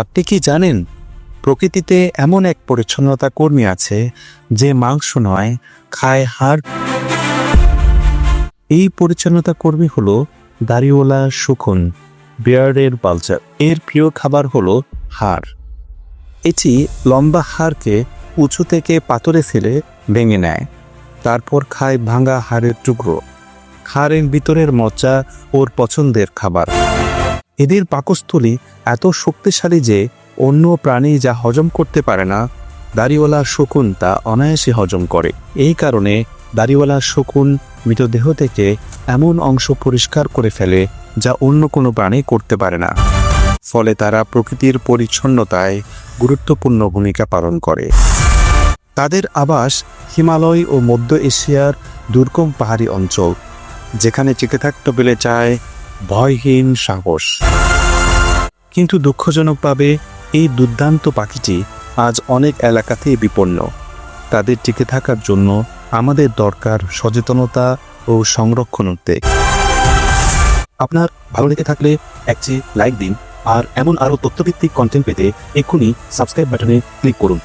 আপনি কি জানেন, প্রকৃতিতে এমন এক পরিচ্ছন্নতা কর্মী আছে যে মাংস নয়, খায় হাড়? এই পরিচ্ছন্নতা কর্মী হলো দাড়িওয়ালা শুকুন বিয়ার্ডের পালচার এর প্রিয় খাবার হলো হাড়। এটি লম্বা হাড়কে উঁচু থেকে পাথরে ফেলে ভেঙে নেয়, তারপর খায় ভাঙা হাড়ের টুকরো। হাড়ের ভিতরের মজ্জা ওর পছন্দের খাবার। এদের পাকস্থলী এত শক্তিশালী যে অন্য প্রাণী যা হজম করতে পারে না দাড়িওয়ালা শকুন তা অনায়াসে হজম করে। এই কারণে দাড়িওয়ালা শকুন মৃতদেহ থেকে এমন অংশ পরিষ্কার করে ফেলে যা অন্য কোনো প্রাণী করতে পারে না। ফলে তারা প্রকৃতির পরিচ্ছন্নতায় গুরুত্বপূর্ণ ভূমিকা পালন করে। তাদের আবাস হিমালয় ও মধ্য এশিয়ার দুর্গম পাহাড়ি অঞ্চল, যেখানে টিকে থাকতে পেলে চায় ভয়হীন সাহস। কিন্তু দুঃখজনকভাবে এই দুর্দান্ত পাখিটি আজ অনেক এলাকাতেই বিপন্ন। তাদের টিকে থাকার জন্য আমাদের দরকার সচেতনতা ও সংরক্ষণ উদ্যোগ আপনার ভালো লেগে থাকলে একটি লাইক দিন, আর এমন আরও তথ্যভিত্তিক কন্টেন্ট পেতে এক্ষুনি সাবস্ক্রাইব বাটনে ক্লিক করুন।